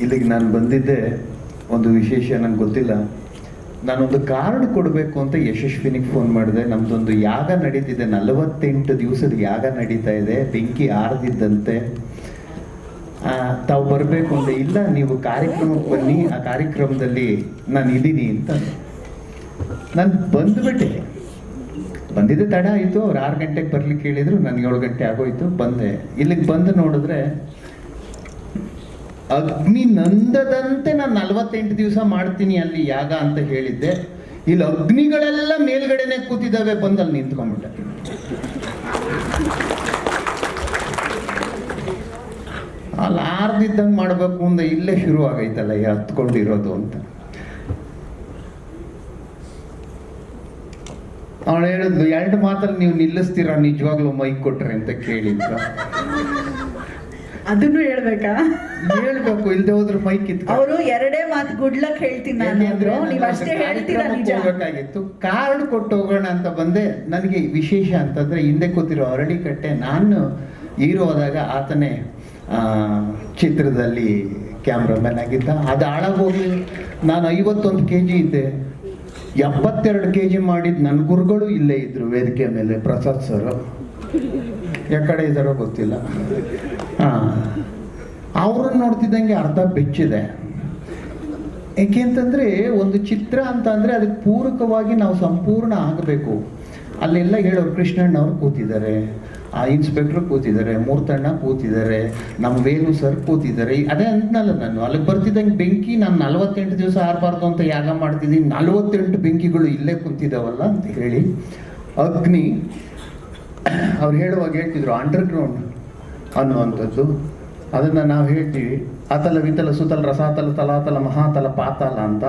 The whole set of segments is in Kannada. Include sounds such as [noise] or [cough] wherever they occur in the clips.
ಇಲ್ಲಿಗೆ ನಾನು ಬಂದಿದ್ದೆ, ಒಂದು ವಿಶೇಷ ನಂಗೆ ಗೊತ್ತಿಲ್ಲ. ನಾನೊಂದು ಕಾರ್ಡ್ ಕೊಡಬೇಕು ಅಂತ ಯಶಸ್ವಿನಿಗೆ ಫೋನ್ ಮಾಡಿದೆ. ನಮ್ದೊಂದು ಯಾಗ ನಡೀತಿದೆ. ನಲವತ್ತೆಂಟು ದಿವಸದ ಯಾಗ ನಡೀತಾ ಇದೆ. ಬೆಂಕಿ ಆರದಿದ್ದಂತೆ. ತಾವು ಬರಬೇಕು ಅಂತ ಇಲ್ಲ, ನೀವು ಕಾರ್ಯಕ್ರಮಕ್ಕೆ ಬನ್ನಿ. ಆ ಕಾರ್ಯಕ್ರಮದಲ್ಲಿ ನಾನು ಇದ್ದೀನಿ ಅಂತ. ನಾನು ಬಂದುಬಿಟ್ಟೆ ಬಂದಿದ್ದೆ ತಡ ಆಯಿತು. ಅವ್ರು ಆರು ಗಂಟೆಗೆ ಬರ್ಲಿಕ್ಕೆ ಹೇಳಿದ್ರು. ನನಗೆ ಏಳು ಗಂಟೆ ಆಗೋಯ್ತು. ಬಂದೆ. ಇಲ್ಲಿಗೆ ಬಂದು ನೋಡಿದ್ರೆ ಅಗ್ನಿ ನಂದದಂತೆ ನಾನು ನಲ್ವತ್ತೆಂಟು ದಿವಸ ಮಾಡ್ತೀನಿ ಅಲ್ಲಿ ಯಾಗ ಅಂತ ಹೇಳಿದ್ದೆ. ಇಲ್ಲಿ ಅಗ್ನಿಗಳೆಲ್ಲ ಮೇಲ್ಗಡೆನೆ ಕೂತಿದ್ದಾವೆ ಬಂದಲ್ಲಿ ನಿಂತ್ಕೊಂಡ್ಬಿಟ್ಟೆ. ಅಲ್ಲಿ ಆರ್ದಿದ್ದಂಗೆ ಮಾಡಬೇಕು ಅಂದ ಇಲ್ಲೇ ಶುರು ಆಗೈತಲ್ಲ ಈ ಅಂತ. ಅವಳು ಹೇಳಿದ್ಲು, ಎರಡು ಮಾತಲ್ಲಿ ನೀವು ನಿಲ್ಲಿಸ್ತೀರಾ? ನಿಜವಾಗ್ಲೂ ಮೈಕ್ ಕೊಟ್ರೆ ಅಂತ ಕೇಳಿದ್ರು ಅದನ್ನು ಹೇಳ್ಬೇಕಾ? ಹೇಳ್ಬೇಕು ಇಲ್ದೆ ಹೋದ್ರೆ ಮೈಕ್ ಇತ್ತು ಅವರು ಎರಡೇ ಮಾತು ಗುಡ್ ಲಕ್ ಹೇಳ್ತೀನಿ ನಾನು ಅಂದ್ರು ನೀವ್ ಅಷ್ಟೇ ಹೇಳ್ತೀರಾ ನಿಜ? ಹೋಗ್ಬೇಕಾಗಿತ್ತು ಕಾರ್ಡ್ ಕೊಟ್ಟು ಹೋಗೋಣ ಅಂತ ಬಂದೆ. ನನಗೆ ವಿಶೇಷ ಅಂತಂದ್ರೆ ಹಿಂದೆ ಕೂತಿರೋ ಅರಳಿಕಟ್ಟೆ ನಾನು ಹೀರೋ ಹೋದಾಗ ಆತನೇ ಚಿತ್ರದಲ್ಲಿ ಕ್ಯಾಮ್ರಾಮನ್ ಆಗಿದ್ದ. ಅದು ಹಾಳಾಗೋಗಿ ನಾನು ಐವತ್ತೊಂದು ಕೆ ಜಿ ಇದ್ದೆ ಎಪ್ಪತ್ತೆರಡು ಕೆ ಜಿ ಮಾಡಿದ ನನ್ನ ಗುರುಗಳು ಇಲ್ಲೇ ಇದ್ರು ವೇದಿಕೆ ಮೇಲೆ ಪ್ರಸಾದ್ ಸರ್. ಯಾಕಡೆ ಇದ್ದಾರೋ ಗೊತ್ತಿಲ್ಲ. ಹಾ ಅವ್ರನ್ನ ನೋಡ್ತಿದ್ದಂಗೆ ಅರ್ಧ ಬೆಚ್ಚಿದೆ. ಏಕೆ ಅಂತಂದ್ರೆ ಒಂದು ಚಿತ್ರ ಅಂತ ಅಂದ್ರೆ ಅದಕ್ಕೆ ಪೂರಕವಾಗಿ ನಾವು ಸಂಪೂರ್ಣ ಆಗಬೇಕು. ಅಲ್ಲೆಲ್ಲ ಹೇಳೋರು ಕೃಷ್ಣಣ್ಣ ಅವ್ರು ಕೂತಿದ್ದಾರೆ, ಆ ಇನ್ಸ್ಪೆಕ್ಟರ್ ಕೂತಿದ್ದಾರೆ, ಮೂರ್ತಣ್ಣ ಕೂತಿದ್ದಾರೆ, ನಮ್ಮ ವೇಲು ಸರ್ ಕೂತಿದ್ದಾರೆ. ಅದೇ ಅಂತನಲ್ಲ ನಾನು, ಅಲ್ಲಿಗೆ ಬರ್ತಿದ್ದಂಗೆ ಬೆಂಕಿ, ನಾನು ನಲವತ್ತೆಂಟು ದಿವಸ ಆರಬಾರ್ದು ಅಂತ ಯಾಗ ಮಾಡ್ತಿದ್ದೀನಿ, ನಲವತ್ತೆಂಟು ಬೆಂಕಿಗಳು ಇಲ್ಲೇ ಕೂತಿದ್ದಾವಲ್ಲ ಅಂತ ಹೇಳಿ ಅಗ್ನಿ, ಅವ್ರು ಹೇಳುವಾಗ ಹೇಳ್ತಿದ್ರು ಅಂಡರ್ಗ್ರೌಂಡ್ ಅನ್ನುವಂಥದ್ದು. ಅದನ್ನು ನಾವು ಹೇಳ್ತೀವಿ, ಅತಲ ವಿತಲ ಸುತಲ ರಸಾತಲ ತಲಾತಲ ಮಹಾತಲ ಪಾತಲ ಅಂತ.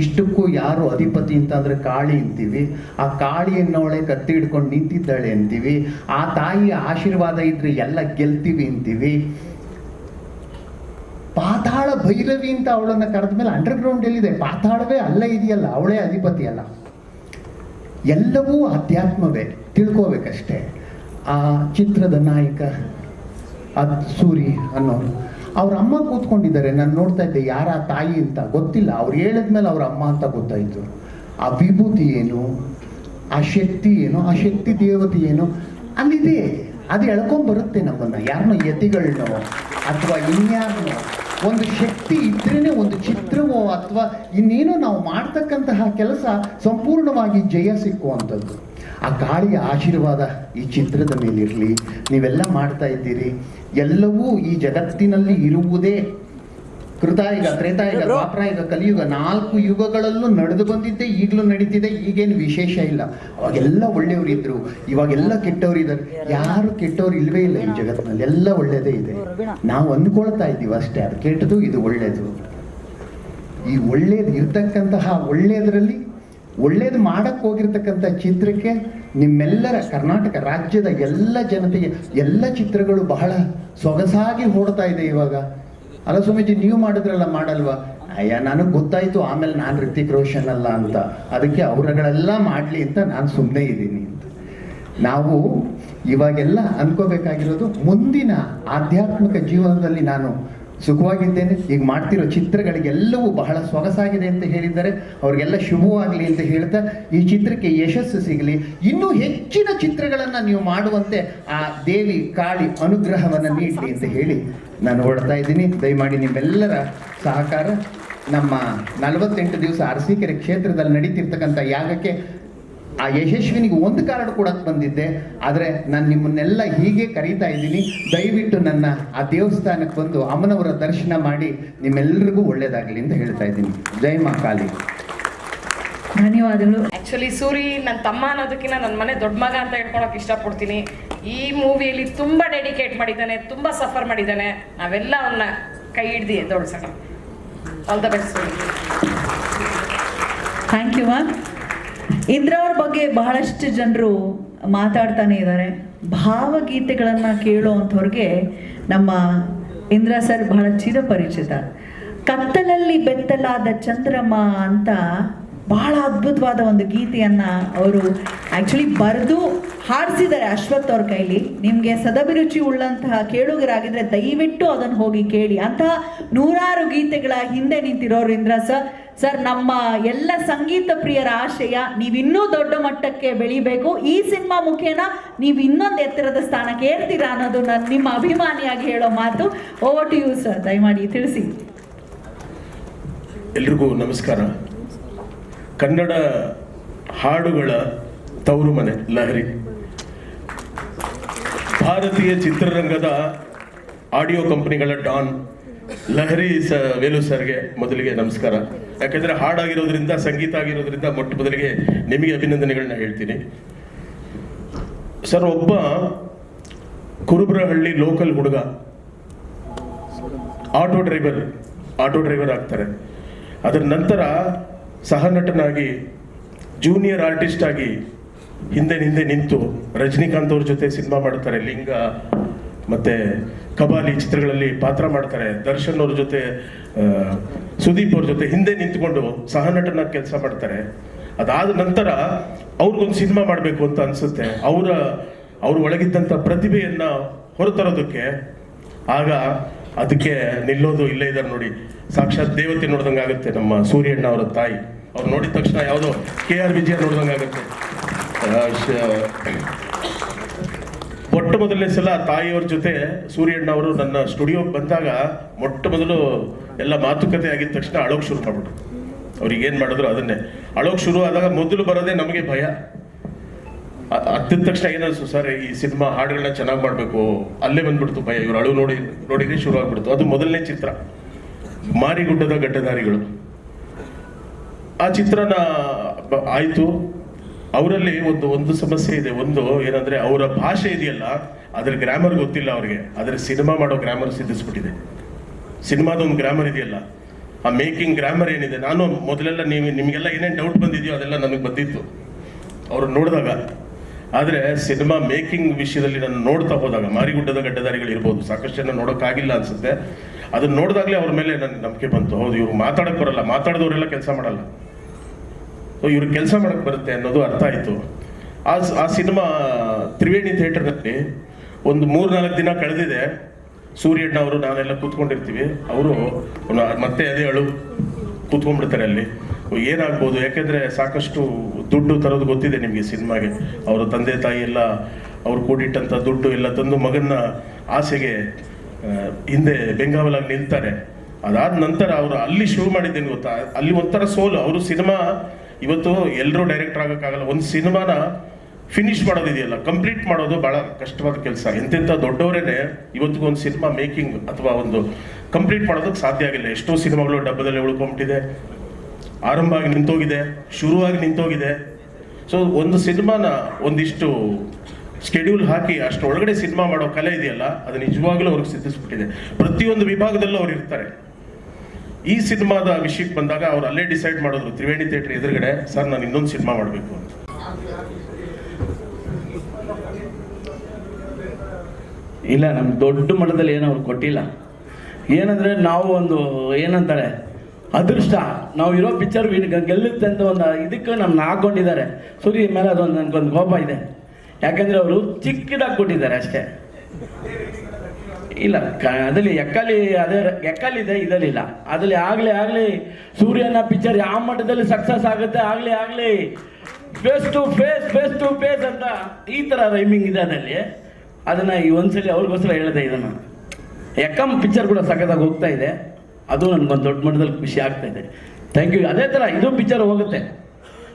ಇಷ್ಟಕ್ಕೂ ಯಾರು ಅಧಿಪತಿ ಅಂತ ಅಂದ್ರೆ ಕಾಳಿ ಅಂತೀವಿ. ಆ ಕಾಳಿ ಎನ್ನೋಳೆ ಕತ್ತಿ ಹಿಡ್ಕೊಂಡು ನಿಂತಿದ್ದಾಳೆ ಅಂತೀವಿ. ಆ ತಾಯಿಯ ಆಶೀರ್ವಾದ ಇದ್ರೆ ಎಲ್ಲ ಗೆಲ್ತೀವಿ ಅಂತೀವಿ. ಪಾತಾಳ ಭೈರವಿ ಅಂತ ಅವಳನ್ನು ಕರೆದ ಮೇಲೆ ಅಂಡರ್ಗ್ರೌಂಡ್ ಎಲ್ಲಿದೆ? ಪಾತಾಳವೇ ಅಲ್ಲ ಇದೆಯಲ್ಲ, ಅವಳೇ ಅಧಿಪತಿ ಅಲ್ಲ. ಎಲ್ಲವೂ ಅಧ್ಯಾತ್ಮವೇ, ತಿಳ್ಕೋಬೇಕಷ್ಟೇ. ಆ ಚಿತ್ರದ ನಾಯಕ ಅದ್ ಸೂರಿ ಅನ್ನೋರು. ಅವ್ರ ಅಮ್ಮ ಕೂತ್ಕೊಂಡಿದ್ದಾರೆ. ನಾನು ನೋಡ್ತಾ ಇದ್ದೆ, ಯಾರ ತಾಯಿ ಅಂತ ಗೊತ್ತಿಲ್ಲ. ಅವ್ರು ಹೇಳಿದ್ಮೇಲೆ ಅವ್ರ ಅಮ್ಮ ಅಂತ ಗೊತ್ತಾಯಿತು. ಆ ವಿಭೂತಿ ಏನು? ಆ ಶಕ್ತಿ ಏನು? ಆ ಶಕ್ತಿ ದೇವತೆ ಏನು? ಅಲ್ಲಿದೆ. ಅದು ಎಳ್ಕೊಂಬರುತ್ತೆ ಬರುತ್ತೆ ನಮ್ಮನ್ನ. ಯಾರನ್ನೋ ಯತಿಗಳನ್ನೋ ಅಥವಾ ಇನ್ಯಾರನ್ನೋ ಒಂದು ಶಕ್ತಿ ಇದ್ರೇ ಒಂದು ಚಿತ್ರವೋ ಅಥವಾ ಇನ್ನೇನೋ ನಾವು ಮಾಡ್ತಕ್ಕಂತಹ ಕೆಲಸ ಸಂಪೂರ್ಣವಾಗಿ ಜಯ ಸಿಕ್ಕುವಂಥದ್ದು. ಆ ಗಾಳಿಯ ಆಶೀರ್ವಾದ ಈ ಚಿತ್ರದ ಮೇಲಿರಲಿ. ನೀವೆಲ್ಲ ಮಾಡ್ತಾ ಇದ್ದೀರಿ. ಎಲ್ಲವೂ ಈ ಜಗತ್ತಿನಲ್ಲಿ ಇರುವುದೇ ಕೃತಾಯುಗ ತ್ರೇತಾಯುಗ ದ್ವಾಪರಾಯುಗ ಕಲಿಯುಗ. ನಾಲ್ಕು ಯುಗಗಳಲ್ಲೂ ನಡೆದು ಬಂದಿದ್ದೆ ಈಗಲೂ ನಡೀತಿದೆ. ಈಗೇನು ವಿಶೇಷ ಇಲ್ಲ. ಅವಾಗೆಲ್ಲ ಒಳ್ಳೆಯವರು ಇದ್ರು. ಇವಾಗೆಲ್ಲ ಕೆಟ್ಟವರು ಇದ್ದಾರೆ. ಯಾರು ಕೆಟ್ಟವ್ರು ಇಲ್ವೇ ಇಲ್ಲ ಈ ಜಗತ್ತಿನಲ್ಲಿ. ಎಲ್ಲ ಒಳ್ಳೆಯದೇ ಇದೆ. ನಾವು ಅಂದ್ಕೊಳ್ತಾ ಇದ್ದೀವಿ ಅಷ್ಟೇ. ಅದು ಕೆಟ್ಟದು ಇದು ಒಳ್ಳೆಯದು ಈ ಒಳ್ಳೇದು ಇರ್ತಕ್ಕಂತಹ ಒಳ್ಳೆಯದರಲ್ಲಿ ಒಳ್ಳೇದು ಮಾಡಕ್ಕೆ ಹೋಗಿರ್ತಕ್ಕಂಥ ಚಿತ್ರಕ್ಕೆ ನಿಮ್ಮೆಲ್ಲರ ಕರ್ನಾಟಕ ರಾಜ್ಯದ ಎಲ್ಲ ಜನತೆಗೆ ಎಲ್ಲ ಚಿತ್ರಗಳು ಬಹಳ ಸೊಗಸಾಗಿ ಓಡ್ತಾ ಇದೆ ಇವಾಗ. ಅಲ್ಲ ಸ್ವಾಮೀಜಿ, ನೀವು ಮಾಡಿದ್ರಲ್ಲ ಮಾಡಲ್ವಾ? ಅಯ್ಯ, ನನಗೆ ಗೊತ್ತಾಯ್ತು, ಆಮೇಲೆ ನಾನು ಋತಿಕ್ ರೋಷನ್ ಅಲ್ಲ ಅಂತ. ಅದಕ್ಕೆ ಅವರಗಳೆಲ್ಲ ಮಾಡಲಿ ಅಂತ ನಾನು ಸುಮ್ಮನೆ ಇದ್ದೀನಿ ಅಂತ. ನಾವು ಇವಾಗೆಲ್ಲ ಅನ್ಕೋಬೇಕಾಗಿರೋದು ಮುಂದಿನ ಆಧ್ಯಾತ್ಮಿಕ ಜೀವನದಲ್ಲಿ ನಾನು ಸುಖವಾಗಿದ್ದೇನೆ ಈಗ ಮಾಡ್ತಿರೋ ಚಿತ್ರಗಳಿಗೆಲ್ಲವೂ ಬಹಳ ಸೊಗಸಾಗಿದೆ ಅಂತ ಹೇಳಿದ್ದಾರೆ. ಅವ್ರಿಗೆಲ್ಲ ಶುಭವಾಗಲಿ ಅಂತ ಹೇಳ್ತಾ ಈ ಚಿತ್ರಕ್ಕೆ ಯಶಸ್ಸು ಸಿಗಲಿ. ಇನ್ನೂ ಹೆಚ್ಚಿನ ಚಿತ್ರಗಳನ್ನು ನೀವು ಮಾಡುವಂತೆ ಆ ದೇವಿ ಕಾಳಿ ಅನುಗ್ರಹವನ್ನು ನೀಡಲಿ ಅಂತ ಹೇಳಿ ನಾನು ಹೊಡ್ತಾ ಇದ್ದೀನಿ. ದಯಮಾಡಿ ನಿಮ್ಮೆಲ್ಲರ ಸಹಕಾರ. ನಮ್ಮ ನಲವತ್ತೆಂಟು ದಿವಸ ಅರಸೀಕೆರೆ ಕ್ಷೇತ್ರದಲ್ಲಿ ನಡೀತಿರ್ತಕ್ಕಂಥ ಯಾಗಕ್ಕೆ ಆ ಯಶಸ್ವಿನಿಗೆ ಒಂದು ಕಾರ್ಡ್ ಕೊಡಕ್ಕೆ ಬಂದಿದ್ದೆ. ಆದರೆ ನಾನು ನಿಮ್ಮನ್ನೆಲ್ಲ ಹೀಗೆ ಕರೀತಾ ಇದ್ದೀನಿ. ದಯವಿಟ್ಟು ನನ್ನ ಆ ದೇವಸ್ಥಾನಕ್ಕೆ ಬಂದು ಅಮ್ಮನವರ ದರ್ಶನ ಮಾಡಿ ನಿಮ್ಮೆಲ್ಲರಿಗೂ ಒಳ್ಳೇದಾಗಲಿ ಅಂತ ಹೇಳ್ತಾ ಇದ್ದೀನಿ. ಜೈ ಮಾ ಕಾಳಿ. ಧನ್ಯವಾದಗಳು. ಆಕ್ಚುಲಿ ಸೂರಿ ನನ್ನ ತಮ್ಮ ಅನ್ನೋದಕ್ಕಿಂತ ನನ್ನ ಮನೆ ದೊಡ್ಡ ಮಗ ಅಂತ ಹೇಳ್ಕೊಳಕ್ ಇಷ್ಟಪಡ್ತೀನಿ. ಈ ಮೂವಿಯಲ್ಲಿ ತುಂಬ ಡೆಡಿಕೇಟ್ ಮಾಡಿದ್ದಾನೆ ತುಂಬ ಸಫರ್ ಮಾಡಿದ್ದಾನೆ. ನಾವೆಲ್ಲ ಅವನ್ನ ಕೈ ಹಿಡ್ದು ಎದ್ದೋಳ್ಸೋಣ. All the best thank you ma'am Indra ಅವ್ರ ಬಗ್ಗೆ ಬಹಳಷ್ಟು ಜನರು ಮಾತಾಡ್ತಾನೆ ಇದ್ದಾರೆ. ಭಾವಗೀತೆಗಳನ್ನು ಕೇಳೋವಂಥವ್ರಿಗೆ ನಮ್ಮ ಇಂದ್ರ ಸರ್ ಬಹಳ ಚಿರಪರಿಚಿತ. ಕತ್ತಲಲ್ಲಿ ಬೆತ್ತಲಾದ ಚಂದ್ರಮ್ಮ ಅಂತ ಬಹಳ ಅದ್ಭುತವಾದ ಒಂದು ಗೀತೆಯನ್ನ ಅವರು ಆಕ್ಚುಲಿ ಬರೆದು ಹಾಡಿಸಿದ್ದಾರೆ ಅಶ್ವಥ್ ಅವ್ರ ಕೈಲಿ. ನಿಮಗೆ ಸದಭಿರುಚಿ ಉಳ್ಳಂತಹ ಕೇಳುಗರಾಗಿದ್ರೆ ದಯವಿಟ್ಟು ಅದನ್ನು ಹೋಗಿ ಕೇಳಿ. ಅಂತಹ ನೂರಾರು ಗೀತೆಗಳ ಹಿಂದೆ ನಿಂತಿರೋರು ಇಂದ್ರ ಸರ್ ಸರ್, ನಮ್ಮ ಎಲ್ಲ ಸಂಗೀತ ಪ್ರಿಯರ ಆಶಯ ನೀವಿನ್ನೂ ದೊಡ್ಡ ಮಟ್ಟಕ್ಕೆ ಬೆಳಿಬೇಕು. ಈ ಸಿನಿಮಾ ಮುಖೇನ ನೀವು ಇನ್ನೊಂದು ಎತ್ತರದ ಸ್ಥಾನಕ್ಕೆ ಏರ್ತೀರಾ ಅನ್ನೋದು ನಾನು ನಿಮ್ಮ ಅಭಿಮಾನಿಯಾಗಿ ಹೇಳೋ ಮಾತು. ಓವರ್ ಟು ಯು ಸರ್ ದಯಮಾಡಿ ತಿಳಿಸಿ. ಎಲ್ರಿಗೂ ನಮಸ್ಕಾರ. ಕನ್ನಡ ಹಾಡುಗಳ ತವರು ಮನೆ ಲಹರಿ. ಭಾರತೀಯ ಚಿತ್ರರಂಗದ ಆಡಿಯೋ ಕಂಪನಿಗಳ ಡಾನ್, ಲಹರಿ ಸ ವೇಲು ಸರ್ಗೆ ಮೊದಲಿಗೆ ನಮಸ್ಕಾರ. ಯಾಕೆಂದರೆ ಹಾಡಾಗಿರೋದ್ರಿಂದ, ಸಂಗೀತ ಆಗಿರೋದ್ರಿಂದ ಮೊಟ್ಟ ಮೊದಲಿಗೆ ನಿಮಗೆ ಅಭಿನಂದನೆಗಳನ್ನ ಹೇಳ್ತೀನಿ. ಸರ್, ಒಬ್ಬ ಕುರುಬರಹಳ್ಳಿ ಲೋಕಲ್ ಹುಡುಗ, ಆಟೋ ಡ್ರೈವರ್ ಆಟೋ ಡ್ರೈವರ್ ಆಗ್ತಾರೆ. ಅದರ ನಂತರ ಸಹನಟನಾಗಿ ಜೂನಿಯರ್ ಆರ್ಟಿಸ್ಟ್ ಆಗಿ ಹಿಂದೆ ಹಿಂದೆ ನಿಂತು ರಜನಿಕಾಂತ್ ಅವ್ರ ಜೊತೆ ಸಿನಿಮಾ ಮಾಡ್ತಾರೆ ಲಿಂಗ ಮತ್ತೆ ಕಬಾಲಿ ಚಿತ್ರಗಳಲ್ಲಿ ಪಾತ್ರ ಮಾಡ್ತಾರೆ. ದರ್ಶನ್ ಅವ್ರ ಜೊತೆ ಸುದೀಪ್ ಅವ್ರ ಜೊತೆ ಹಿಂದೆ ನಿಂತ್ಕೊಂಡು ಸಹನಟನಾಗಿ ಕೆಲಸ ಮಾಡ್ತಾರೆ. ಅದಾದ ನಂತರ ಅವ್ರಿಗೊಂದು ಸಿನಿಮಾ ಮಾಡಬೇಕು ಅಂತ ಅನ್ಸುತ್ತೆ. ಅವರ, ಅವ್ರ ಒಳಗಿದ್ದಂಥ ಪ್ರತಿಭೆಯನ್ನು ಹೊರತರೋದಕ್ಕೆ ಆಗ ಅದಕ್ಕೆ ನಿಲ್ಲೋದು ಇಲ್ಲೇ ಇದ್ದಾರೆ ನೋಡಿ. ಸಾಕ್ಷಾತ್ ದೇವತೆ ನೋಡ್ದಂಗೆ ಆಗುತ್ತೆ ನಮ್ಮ ಸೂರ್ಯಣ್ಣ ಅವರ ತಾಯಿ. ಅವ್ರು ನೋಡಿದ ತಕ್ಷಣ ಯಾವುದೋ ಕೆ ಆರ್ ವಿಜಯ ನೋಡ್ದಂಗೆ ಆಗುತ್ತೆ. ಮೊಟ್ಟ ಮೊದಲನೇ ಸಲ ತಾಯಿಯವ್ರ ಜೊತೆ ಸೂರ್ಯಣ್ಣ ಅವರು ನನ್ನ ಸ್ಟುಡಿಯೋಗೆ ಬಂದಾಗ ಮೊಟ್ಟ ಮೊದಲು ಎಲ್ಲ ಮಾತುಕತೆ ಆಗಿದ ತಕ್ಷಣ ಅಳೋಕ್ ಶುರು ಮಾಡ್ಬಿಟ್ರು. ಅವ್ರಿಗೆ ಏನು ಮಾಡಿದ್ರು ಅದನ್ನೇ. ಅಳೋಕೆ ಶುರು ಆದಾಗ ಮೊದಲು ಬರೋದೇ ನಮಗೆ ಭಯ. ಹತ್ತಿದ ತಕ್ಷಣ ಏನಿಸ್ತು ಸರ್ ಈ ಸಿನಿಮಾ ಹಾಡುಗಳನ್ನ ಚೆನ್ನಾಗಿ ಮಾಡಬೇಕು, ಅಲ್ಲೇ ಬಂದ್ಬಿಡ್ತು ಭಯ. ಇವ್ರು ಅಳು ನೋಡಿ ನೋಡಿದ್ರೆ ಶುರು ಆಗ್ಬಿಡ್ತು. ಅದು ಮೊದಲನೇ ಚಿತ್ರ. ಮಾರಿಗುಡ್ಡದ ಗಡ್ಡದಾರಿಗಳು ಆ ಚಿತ್ರನ ಆಯಿತು. ಅವರಲ್ಲಿ ಒಂದು ಒಂದು ಸಮಸ್ಯೆ ಇದೆ. ಒಂದು ಏನಂದ್ರೆ ಅವರ ಭಾಷೆ ಇದೆಯಲ್ಲ ಅದ್ರ ಗ್ರಾಮರ್ ಗೊತ್ತಿಲ್ಲ ಅವ್ರಿಗೆ. ಆದರೆ ಸಿನಿಮಾ ಮಾಡೋ ಗ್ರಾಮರ್ ಸಿದ್ಧಿಸ್ಬಿಟ್ಟಿದೆ. ಸಿನಿಮಾದ ಒಂದು ಗ್ರಾಮರ್ ಇದೆಯಲ್ಲ, ಆ ಮೇಕಿಂಗ್ ಗ್ರಾಮರ್ ಏನಿದೆ? ನಾನು ಮೊದಲೆಲ್ಲ ನೀವು ನಿಮಗೆಲ್ಲ ಏನೇನು ಡೌಟ್ ಬಂದಿದೆಯೋ ಅದೆಲ್ಲ ನನಗೆ ಬಂದಿತ್ತು. ಅವ್ರು ನೋಡಿದಾಗ ಆದರೆ ಸಿನಿಮಾ ಮೇಕಿಂಗ್ ವಿಷಯದಲ್ಲಿ ನಾನು ನೋಡ್ತಾ ಹೋದಾಗ, ಮಾರಿಗುಡ್ಡದ ಗಡ್ಡದಾರಿಗಳು ಇರ್ಬೋದು, ಸಾಕಷ್ಟು ಜನ ನೋಡೋಕ್ಕಾಗಿಲ್ಲ ಅನ್ಸುತ್ತೆ. ಅದನ್ನ ನೋಡಿದಾಗಲೇ ಅವ್ರ ಮೇಲೆ ನನಗೆ ನಂಬಿಕೆ ಬಂತು. ಹೌದು, ಇವ್ರು ಮಾತಾಡಕ್ಕೆ ಬರಲ್ಲ. ಮಾತಾಡಿದವರೆಲ್ಲ ಕೆಲಸ ಮಾಡಲ್ಲ. ಇವ್ರು ಕೆಲಸ ಮಾಡಕ್ಕೆ ಬರುತ್ತೆ ಅನ್ನೋದು ಅರ್ಥ ಆಯಿತು. ಆ ಆ ಸಿನಿಮಾ ತ್ರಿವೇಣಿ ಥಿಯೇಟರ್ನಲ್ಲಿ ಒಂದು ಮೂರ್ನಾಲ್ಕು ದಿನ ಕಳೆದಿದೆ. ಸೂರ್ಯಣ್ಣ ಅವರು, ನಾವೆಲ್ಲ ಕೂತ್ಕೊಂಡಿರ್ತೀವಿ. ಅವರು ಮತ್ತೆ ಅದೇ ಅಳು ಕೂತ್ಕೊಂಡ್ಬಿಡ್ತಾರೆ ಅಲ್ಲಿ. ಏನಾಗ್ಬೋದು? ಯಾಕೆಂದ್ರೆ ಸಾಕಷ್ಟು ದುಡ್ಡು ತರೋದು ಗೊತ್ತಿದೆ ನಿಮಗೆ ಸಿನಿಮಾಗೆ. ಅವರ ತಂದೆ ತಾಯಿ ಎಲ್ಲ, ಅವ್ರು ಕೂಡಿಟ್ಟಂಥ ದುಡ್ಡು ಎಲ್ಲ ತಂದು ಮಗನ ಆಸೆಗೆ ಹಿಂದೆ ಬೆಂಗಾವಲಾಗಿ ನಿಲ್ತಾರೆ. ಅದಾದ ನಂತರ ಅವರು ಅಲ್ಲಿ ಶುರು ಮಾಡಿದ್ದೇನು ಗೊತ್ತಾ? ಅಲ್ಲಿ ಒಂಥರ ಸೋಲು. ಅವರು ಸಿನಿಮಾ, ಇವತ್ತು ಎಲ್ಲರೂ ಡೈರೆಕ್ಟರ್ ಆಗೋಕ್ಕಾಗಲ್ಲ. ಒಂದು ಸಿನಿಮಾನ ಫಿನಿಶ್ ಮಾಡೋದಿದೆಯಲ್ಲ ಕಂಪ್ಲೀಟ್ ಮಾಡೋದು ಬಹಳ ಕಷ್ಟವಾದ ಕೆಲಸ. ಎಂತೆಂಥ ದೊಡ್ಡವರೇ ಇವತ್ತಿಗೂ ಒಂದು ಸಿನಿಮಾ ಮೇಕಿಂಗ್ ಅಥವಾ ಒಂದು ಕಂಪ್ಲೀಟ್ ಮಾಡೋದಕ್ಕೆ ಸಾಧ್ಯ ಆಗಿಲ್ಲ. ಎಷ್ಟೋ ಸಿನಿಮಾಗಳು ಡಬ್ಬದಲ್ಲಿ ಉಳ್ಕೊಂಬಿಟ್ಟಿದೆ. ಆರಂಭ ಆಗಿ ನಿಂತೋಗಿದೆ, ಶುರುವಾಗಿ ನಿಂತೋಗಿದೆ. ಸೊ ಒಂದು ಸಿನಿಮಾನ ಒಂದಿಷ್ಟು ಸ್ಕೆಡ್ಯೂಲ್ ಹಾಕಿ ಅಷ್ಟು ಒಳಗಡೆ ಸಿನಿಮಾ ಮಾಡೋ ಕಲೆ ಇದೆಯಲ್ಲ, ಅದು ನಿಜವಾಗ್ಲೂ ಅವ್ರಿಗೆ ಸಿದ್ಧಿಸ್ಬಿಟ್ಟಿದೆ. ಪ್ರತಿಯೊಂದು ವಿಭಾಗದಲ್ಲೂ ಅವ್ರು ಇರ್ತಾರೆ. ಈ ಸಿನಿಮಾದ ವಿಷಯಕ್ಕೆ ಬಂದಾಗ ಅವ್ರು ಅಲ್ಲೇ ಡಿಸೈಡ್ ಮಾಡಿದ್ರು, ತ್ರಿವೇಣಿ ಥಿಯೇಟರ್ ಎದುರುಗಡೆ, ಸರ್, ನಾನು ಇನ್ನೊಂದು ಸಿನಿಮಾ ಮಾಡಬೇಕು ಅಂತ. ಇಲ್ಲ, ನಮ್ಗೆ ದೊಡ್ಡ ಮಟ್ಟದಲ್ಲಿ ಏನೋ ಅವ್ರು ಕೊಟ್ಟಿಲ್ಲ. ಏನಂದ್ರೆ, ನಾವು ಒಂದು ಏನಂತಾರೆ, ಅದೃಷ್ಟ. ನಾವು ಇರೋ ಪಿಕ್ಚರ್ ಗೆಲ್ಲುತ್ತೆ ಅಂತ ಒಂದು ಇದಕ್ಕೆ ನಮ್ಮನ್ನ ಹಾಕೊಂಡಿದ್ದಾರೆ ಸೂರ್ಯ ಮೇಲೆ ಅದೊಂದು ನನಗೊಂದು ಕೋಪ ಇದೆ. ಯಾಕಂದ್ರೆ ಅವರು ಚಿಕ್ಕದಾಗಿ ಕೊಟ್ಟಿದ್ದಾರೆ ಅಷ್ಟೇ. ಇಲ್ಲ, ಕ ಅದರಲ್ಲಿ ಎಕ್ಕಲಿ ಅದೇ ಎಕ್ಕಲಿದೆ ಇದರಲ್ಲಿಲ್ಲ ಅದರಲ್ಲಿ ಆಗಲಿ ಆಗಲಿ ಸೂರ್ಯನ ಪಿಕ್ಚರ್ ಯಾವ ಮಟ್ಟದಲ್ಲಿ ಸಕ್ಸಸ್ ಆಗುತ್ತೆ, ಆಗಲಿ ಆಗಲಿ face to face face to face ಅಂತ ಈ ಥರ ರೈಮಿಂಗ್ ಇದೆ ಅದರಲ್ಲಿ. ಅದನ್ನು ಈ ಒಂದ್ಸಲಿ ಅವ್ರಿಗೋಸ್ಕರ ಹೇಳಿದೆ ಇದನ್ನು. ಎಕ್ಕಂ ಪಿಕ್ಚರ್ ಕೂಡ ಸಖತ್ತಾಗಿ ಹೋಗ್ತಾ ಇದೆ. ಅದು ನನಗೊಂದು ದೊಡ್ಡ ಮಟ್ಟದಲ್ಲಿ ಖುಷಿ ಆಗ್ತಾ ಇದೆ. ಥ್ಯಾಂಕ್ ಯು ಅದೇ ಥರ ಇದು ಪಿಕ್ಚರ್ ಹೋಗುತ್ತೆ.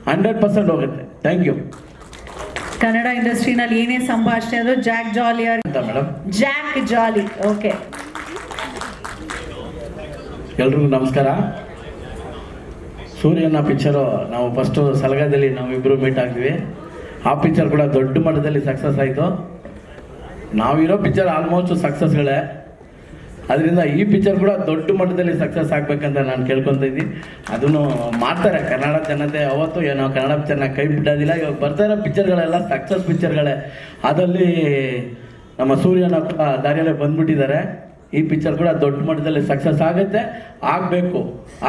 ಹಂಡ್ರೆಡ್ ಪರ್ಸೆಂಟ್ ಹೋಗುತ್ತೆ. ಥ್ಯಾಂಕ್ ಯು ಕನ್ನಡ ಇಂಡಸ್ಟ್ರಿನಲ್ಲಿ ಏನೇ ಸಂಭಾಷಣೆ ಆದ್ರೂ ಜಾಕ್ ಜಾಲಿ ಅಂತ ಮೇಡಮ್ ಜಾಕ್ ಜಾಲಿ ಓಕೆ ಎಲ್ರಿಗೂ ನಮಸ್ಕಾರ. ಸೂರ್ಯನ ಪಿಕ್ಚರು ನಾವು ಫಸ್ಟು ಸಲಗದಲ್ಲಿ ನಾವಿಬ್ಬರು ಮೀಟ್ ಆಗ್ತೀವಿ ಆ ಪಿಕ್ಚರ್ ಕೂಡ ದೊಡ್ಡ ಮಟ್ಟದಲ್ಲಿ ಸಕ್ಸಸ್ ಆಯಿತು. ನಾವಿರೋ ಪಿಕ್ಚರ್ ಆಲ್ಮೋಸ್ಟ್ ಸಕ್ಸಸ್ಗಳೇ ಅದರಿಂದ ಈ ಪಿಕ್ಚರ್ ಕೂಡ ದೊಡ್ಡ ಮಟ್ಟದಲ್ಲಿ ಸಕ್ಸಸ್ ಆಗಬೇಕಂತ ನಾನು ಕೇಳ್ಕೊತ ಇದ್ದೀನಿ. ಅದನ್ನು ಮಾಡ್ತಾರೆ. ಕನ್ನಡ ಜನತೆ ಅವತ್ತು ಏನೋ ಕನ್ನಡ ಪಿಕ್ಚರ್ನ ಕೈ ಬಿಟ್ಟೋದಿಲ್ಲ ಇವಾಗ ಬರ್ತಾ ಇರೋ ಪಿಕ್ಚರ್ಗಳೆಲ್ಲ ಸಕ್ಸಸ್ ಪಿಕ್ಚರ್ಗಳೇ ಅದರಲ್ಲಿ ನಮ್ಮ ಸೂರ್ಯನ ಕೂಡ ದಾರಿಯಲ್ಲೇ ಬಂದ್ಬಿಟ್ಟಿದ್ದಾರೆ. ಈ ಪಿಕ್ಚರ್ ಕೂಡ ದೊಡ್ಡ ಮಟ್ಟದಲ್ಲಿ ಸಕ್ಸಸ್ ಆಗುತ್ತೆ. ಆಗಬೇಕು.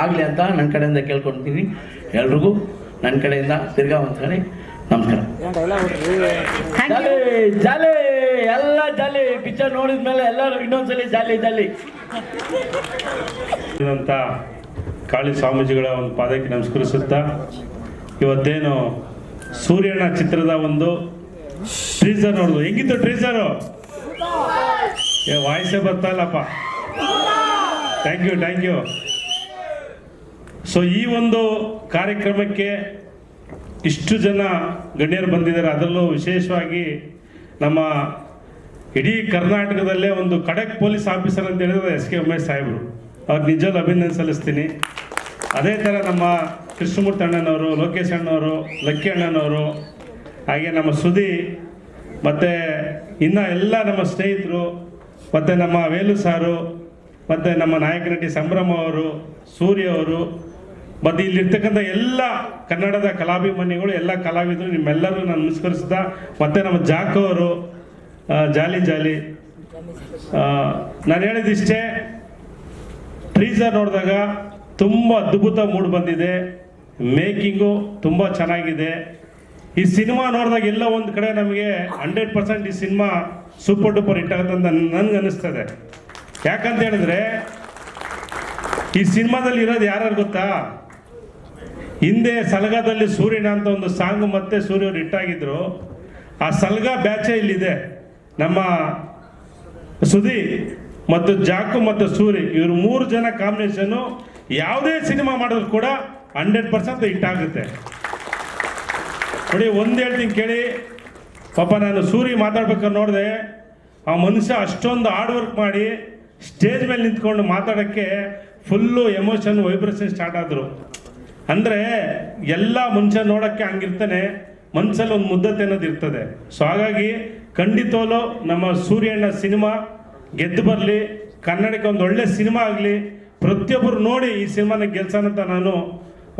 ಆಗಲಿ ಅಂತ ನನ್ನ ಕಡೆಯಿಂದ ಕೇಳ್ಕೊತೀನಿ. ಎಲ್ರಿಗೂ ನನ್ನ ಕಡೆಯಿಂದ ತಿರ್ಗಾ ಒಂದ್ಸರಿ ನಮಸ್ಕಾರ. Thank you jolly jolly! ಎಲ್ಲ ಜಾಲಿ ಪಿಕ್ಚರ್ ನೋಡಿದ ಮೇಲೆ ಎಲ್ಲರೂ ಇನ್ನೊಂದ್ಸಲಿ ಜಾಲಿ ಜಾಲಿ. ಅಂತ ಕಾಳಿ ಸ್ವಾಮೀಜಿಗಳ ಒಂದು ಪಾದಕ್ಕೆ ನಮಸ್ಕರಿಸುತ್ತಾ, ಇವತ್ತೇನು ಸೂರ್ಯನ ಚಿತ್ರದ ಒಂದು ಟ್ರೀಸರ್ ನೋಡುದು. ಹೆಂಗಿತ್ತು ಟ್ರೀಸರು ಏ, ವಾಯ್ಸೇ ಬರ್ತಾ ಇಲ್ಲಪ್ಪ. Thank you thank you so ಈ ಒಂದು ಕಾರ್ಯಕ್ರಮಕ್ಕೆ ಇಷ್ಟು ಜನ ಗಣ್ಯರು ಬಂದಿದ್ದಾರೆ. ಅದರಲ್ಲೂ ವಿಶೇಷವಾಗಿ ನಮ್ಮ ಇಡೀ ಕರ್ನಾಟಕದಲ್ಲೇ ಒಂದು ಖಡಕ್ ಪೊಲೀಸ್ ಆಫೀಸರ್ ಅಂತ ಹೇಳಿದ್ರೆ ಎಸ್ ಕೆ ಉಮೇಶ್ ಸಾಹೇಬರು. ಅವ್ರು ನಿಜವೂ ಅಭಿನಂದನೆ ಸಲ್ಲಿಸ್ತೀನಿ. ಅದೇ ಥರ ನಮ್ಮ ಕೃಷ್ಣಮೂರ್ತಿ ಅಣ್ಣನವರು, ಲೋಕೇಶ್ ಅಣ್ಣವರು ಲಕ್ಕಿ ಅಣ್ಣನವರು, ಹಾಗೆ ನಮ್ಮ ಸುದಿ ಮತ್ತು ಇನ್ನು ಎಲ್ಲ ನಮ್ಮ ಸ್ನೇಹಿತರು, ಮತ್ತು ನಮ್ಮ ವೇಲು ಸಾರು, ಮತ್ತು ನಮ್ಮ ನಾಯಕ ನಟಿ ಸಂಭ್ರಮ ಅವರು ಸೂರ್ಯ ಅವರು ಮತ್ತು ಇಲ್ಲಿರ್ತಕ್ಕಂಥ ಎಲ್ಲ ಕನ್ನಡದ ಕಲಾಭಿಮಾನಿಗಳು, ಎಲ್ಲ ಕಲಾವಿದರು, ನಿಮ್ಮೆಲ್ಲರೂ ನಾನು ನಮಸ್ಕರಿಸ್ತಾ, ಮತ್ತು ನಮ್ಮ ಜಾಕ್ ಅವರು ಜಾಲಿ ಜಾಲಿ. ನಾನು ಹೇಳಿದಿಷ್ಟೇ ಟ್ರೀಸರ್ ನೋಡಿದಾಗ ತುಂಬ ಅದ್ಭುತ ಮೂಡ್ ಬಂದಿದೆ. ಮೇಕಿಂಗು ತುಂಬ ಚೆನ್ನಾಗಿದೆ. ಈ ಸಿನಿಮಾ ನೋಡಿದಾಗ ಎಲ್ಲ ಒಂದು ಕಡೆ ನಮಗೆ ಹಂಡ್ರೆಡ್ ಪರ್ಸೆಂಟ್ ಈ ಸಿನಿಮಾ ಸೂಪರ್ ಡೂಪರ್ ಹಿಟ್ ಆಗುತ್ತೆ ಅಂತ ನನಗೆ ಅನ್ನಿಸ್ತದೆ. ಯಾಕಂತ ಹೇಳಿದ್ರೆ, ಈ ಸಿನಿಮಾದಲ್ಲಿ ಇರೋದು ಯಾರ್ಯಾರು ಗೊತ್ತಾ? ಹಿಂದೆ ಸಲಗದಲ್ಲಿ ಸೂರ್ಯನ ಅಂತ ಒಂದು ಸಾಂಗ್ ಮತ್ತೆ ಸೂರ್ಯವ್ರು ಹಿಟ್ಟಾಗಿದ್ರು. ಆ ಸಲಗ ಬ್ಯಾಚೇ ಇಲ್ಲಿದೆ. ನಮ್ಮ ಸುದಿ ಮತ್ತು ಜಾಕು ಮತ್ತು ಸೂರಿ, ಇವರು ಮೂರು ಜನ ಕಾಂಬಿನೇಷನ್ನು ಯಾವುದೇ ಸಿನಿಮಾ ಮಾಡಿದ್ರು ಕೂಡ ಹಂಡ್ರೆಡ್ ಪರ್ಸೆಂಟ್ ಹಿಟ್ ಆಗುತ್ತೆ. ನೋಡಿ, ಒಂದು ಹೇಳ್ತೀನಿ ಕೇಳಿ. ಪಾಪ ನಾನು ಸೂರಿ ಮಾತಾಡ್ಬೇಕಾದ್ರೆ ನೋಡಿದೆ, ಆ ಮನುಷ್ಯ ಅಷ್ಟೊಂದು ಹಾರ್ಡ್ ವರ್ಕ್ ಮಾಡಿ ಸ್ಟೇಜ್ ಮೇಲೆ ನಿಂತ್ಕೊಂಡು ಮಾತಾಡೋಕ್ಕೆ ಫುಲ್ಲು ಎಮೋಷನ್ ವೈಬ್ರೇಷನ್ ಸ್ಟಾರ್ಟ್ ಆದರು. ಅಂದರೆ ಎಲ್ಲ ಮನುಷ್ಯ ನೋಡೋಕ್ಕೆ ಹಂಗಿರ್ತಾನೆ ಮನಸ್ಸಲ್ಲಿ ಒಂದು ಮುದ್ದತೆ ಅನ್ನೋದು ಇರ್ತದೆ. ಸೊ ಹಾಗಾಗಿ ಖಂಡಿತವಲ್ಲೂ ನಮ್ಮ ಸೂರ್ಯಣ್ಣ ಸಿನಿಮಾ ಗೆದ್ದು ಬರಲಿ, ಕನ್ನಡಕ್ಕೆ ಒಂದು ಒಳ್ಳೆ ಸಿನಿಮಾ ಆಗಲಿ ಪ್ರತಿಯೊಬ್ಬರು ನೋಡಿ ಈ ಸಿನಿಮಾನ ಗೆಲ್ಸೋಣಂತ ನಾನು,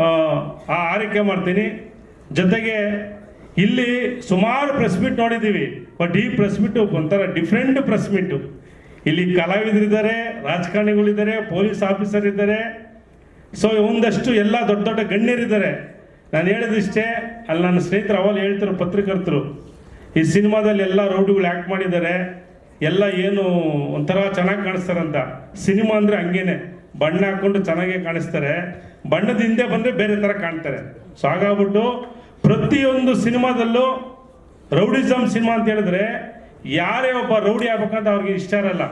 ಆ ಆರೈಕೆ ಮಾಡ್ತೀನಿ. ಜೊತೆಗೆ ಇಲ್ಲಿ ಸುಮಾರು ಪ್ರೆಸ್ ಮೀಟ್ ನೋಡಿದ್ದೀವಿ ಬಟ್ ಈ ಪ್ರೆಸ್ ಮೀಟು ಒಂಥರ ಡಿಫ್ರೆಂಟ್ ಪ್ರೆಸ್ ಮೀಟು ಇಲ್ಲಿ ಕಲಾವಿದರಿದ್ದಾರೆ, ರಾಜಕಾರಣಿಗಳಿದ್ದಾರೆ ಪೊಲೀಸ್ ಆಫೀಸರ್ ಇದ್ದಾರೆ ಸೊ ಒಂದಷ್ಟು ಎಲ್ಲ ದೊಡ್ಡ ದೊಡ್ಡ ಗಣ್ಯರಿದ್ದಾರೆ. ನಾನು ಹೇಳಿದಿಷ್ಟೇ ಅಲ್ಲಿ ನನ್ನ ಸ್ನೇಹಿತರು ಅವಾಗ ಹೇಳ್ತಾರೆ ಪತ್ರಕರ್ತರು. ಈ ಸಿನಿಮಾದಲ್ಲಿ ಎಲ್ಲ ರೌಡಿಗಳು ಆ್ಯಕ್ಟ್ ಮಾಡಿದ್ದಾರೆ. ಎಲ್ಲ ಏನು ಒಂಥರ ಚೆನ್ನಾಗಿ ಕಾಣಿಸ್ತಾರಂತ. ಸಿನಿಮಾ ಅಂದರೆ ಹಂಗೇನೆ. ಬಣ್ಣ ಹಾಕ್ಕೊಂಡು ಚೆನ್ನಾಗೇ ಕಾಣಿಸ್ತಾರೆ. ಬಣ್ಣದ ಹಿಂದೆ ಬಂದರೆ ಬೇರೆ ಥರ ಕಾಣ್ತಾರೆ. ಸೊ ಹಾಗಾಗ್ಬಿಟ್ಟು ಪ್ರತಿಯೊಂದು ಸಿನಿಮಾದಲ್ಲೂ ರೌಡಿಸಮ್ ಸಿನಿಮಾ ಅಂತ ಹೇಳಿದ್ರೆ ಯಾರೇ ಒಬ್ಬ ರೌಡಿ ಆಗ್ಬೇಕಂತ ಅವ್ರಿಗೆ ಇಷ್ಟ ಇರಲ್ಲ.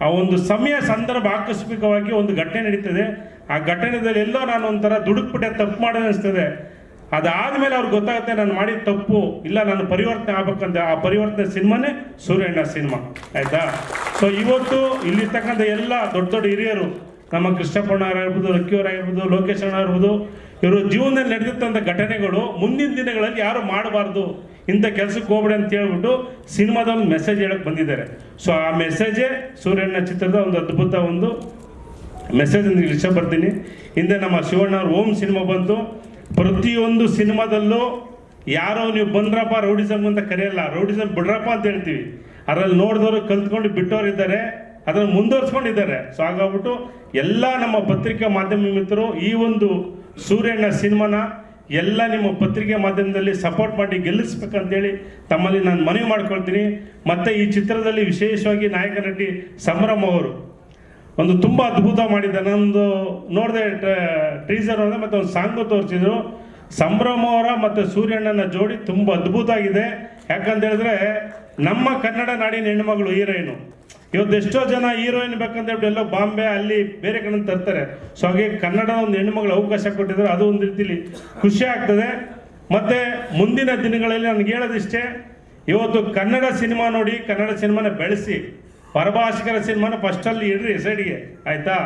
ಆ ಒಂದು ಸಮಯ, ಸಂದರ್ಭ ಆಕಸ್ಮಿಕವಾಗಿ ಒಂದು ಘಟನೆ ನಡೀತದೆ. ಆ ಘಟನೆದಲ್ಲಿ ಎಲ್ಲೋ ನಾನು ಒಂಥರ ದುಡುಕ್ಬಿಟ್ಟೆ, ತಪ್ಪು ಮಾಡೋದು ಅನಿಸ್ತದೆ. ಅದಾದ್ಮೇಲೆ ಅವ್ರಿಗೆ ಗೊತ್ತಾಗುತ್ತೆ ನಾನು ಮಾಡಿದ ತಪ್ಪು, ಇಲ್ಲ ನಾನು ಪರಿವರ್ತನೆ ಆಗ್ಬೇಕಂತ ಆ ಪರಿವರ್ತನೆ ಸಿನಿಮಾನೇ ಸೂರ್ಯಣ್ಣ ಸಿನಿಮಾ, ಆಯ್ತಾ? ಸೊ ಇವತ್ತು ಇಲ್ಲಿರ್ತಕ್ಕಂಥ ಎಲ್ಲ ದೊಡ್ಡ ದೊಡ್ಡ ಹಿರಿಯರು, ನಮ್ಮ ಕೃಷ್ಣಪ್ಪಣ್ಣ ಆಗಿರ್ಬೋದು ಲಕ್ಕಿಯವ್ರು ಆಗಿರ್ಬೋದು, ಲೋಕೇಶ್ ಅಣ್ಣ ಇರ್ಬೋದು ಇವರು ಜೀವನದಲ್ಲಿ ನಡೆದಿರ್ತಂಥ ಘಟನೆಗಳು ಮುಂದಿನ ದಿನಗಳಲ್ಲಿ ಯಾರು ಮಾಡಬಾರ್ದು, ಇಂಥ ಕೆಲಸಕ್ಕೆ ಹೋಗ್ಬೇಡಿ ಅಂತ ಹೇಳ್ಬಿಟ್ಟು ಸಿನಿಮಾದ ಒಂದು ಮೆಸೇಜ್ ಹೇಳಕ್ ಬಂದಿದ್ದಾರೆ. ಸೊ ಆ ಮೆಸೇಜೇ ಸೂರ್ಯಣ್ಣ ಚಿತ್ರದ ಒಂದು ಅದ್ಭುತ ಒಂದು ಮೆಸೇಜ್ ಇಷ್ಟ ಬರ್ತೀನಿ ಹಿಂದೆ ನಮ್ಮ ಶಿವಣ್ಣ ಅವ್ರ ಓಂ ಸಿನಿಮಾ ಬಂತು. ಪ್ರತಿಯೊಂದು ಸಿನಿಮಾದಲ್ಲೂ ಯಾರೋ ನೀವು ಬಂದ್ರಪ್ಪ ರೌಡಿಸಮ್ ಅಂತ ಕರೆಯಲ್ಲ ರೌಡಿಸಮ್ ಬಿಡ್ರಪ್ಪ ಅಂತ ಹೇಳ್ತೀವಿ. ಅದರಲ್ಲಿ ನೋಡಿದವರು ಕಲ್ತ್ಕೊಂಡು ಬಿಟ್ಟವ್ರು ಇದ್ದಾರೆ ಅದನ್ನು ಮುಂದುವರ್ಸ್ಕೊಂಡಿದ್ದಾರೆ. ಸೊ ಹಾಗಾಗ್ಬಿಟ್ಟು ಎಲ್ಲ ನಮ್ಮ ಪತ್ರಿಕಾ ಮಾಧ್ಯಮ ಮಿತ್ರರು, ಈ ಒಂದು ಸೂರ್ಯಣ್ಣ ಸಿನಿಮಾನ ಎಲ್ಲ ನಿಮ್ಮ ಪತ್ರಿಕೆ ಮಾಧ್ಯಮದಲ್ಲಿ ಸಪೋರ್ಟ್ ಮಾಡಿ ಗೆಲ್ಲಿಸ್ಬೇಕಂತೇಳಿ ತಮ್ಮಲ್ಲಿ ನಾನು ಮನವಿ ಮಾಡ್ಕೊಳ್ತೀನಿ. ಮತ್ತೆ ಈ ಚಿತ್ರದಲ್ಲಿ ವಿಶೇಷವಾಗಿ ನಾಯಕ ನಟಿ ಸಂಭ್ರಮ್ ಅವರು. ಒಂದು ತುಂಬ ಅದ್ಭುತ ಮಾಡಿದ್ದ. ನಂದು ನೋಡಿದೆ ಟ್ರೀಸರ್ ಅಂದರೆ ಮತ್ತು ಒಂದು ಸಾಂಗು ತೋರಿಸಿದ್ರು. ಸಂಭ್ರಮ ಅವರ ಮತ್ತು ಸೂರ್ಯಣ್ಣನ ಜೋಡಿ ತುಂಬ ಅದ್ಭುತ ಆಗಿದೆ. ಯಾಕಂತ ಹೇಳಿದ್ರೆ ನಮ್ಮ ಕನ್ನಡ ನಾಡಿನ ಹೆಣ್ಮಗಳು ಹೀರೋಯಿನು. ಇವತ್ತು ಎಷ್ಟೋ ಜನ ಹೀರೋಯಿನ್ ಬೇಕಂತ ಹೇಳ್ಬಿಟ್ಟು ಎಲ್ಲೋ ಬಾಂಬೆ ಅಲ್ಲಿ ಬೇರೆ ಕಡೆ ತರ್ತಾರೆ. ಸೊ ಹಾಗೆ ಕನ್ನಡ ಒಂದು ಹೆಣ್ಮಗಳು ಅವಕಾಶ ಕೊಟ್ಟಿದ್ರು ಅದು ಒಂದು ರೀತಿಲಿ ಖುಷಿ ಆಗ್ತದೆ. ಮತ್ತೆ ಮುಂದಿನ ದಿನಗಳಲ್ಲಿ ನನಗೆ ಹೇಳೋದಿಷ್ಟೇ, ಇವತ್ತು ಕನ್ನಡ ಸಿನಿಮಾ ನೋಡಿ ಕನ್ನಡ ಸಿನಿಮಾನ ಬೆಳೆಸಿ. ಪರಭಾಷಿಕರ ಸಿನಿಮಾನ ಫಸ್ಟಲ್ಲಿ ಇಡ್ರಿ ಸೈಡ್ಗೆ ಆಯ್ತಾ?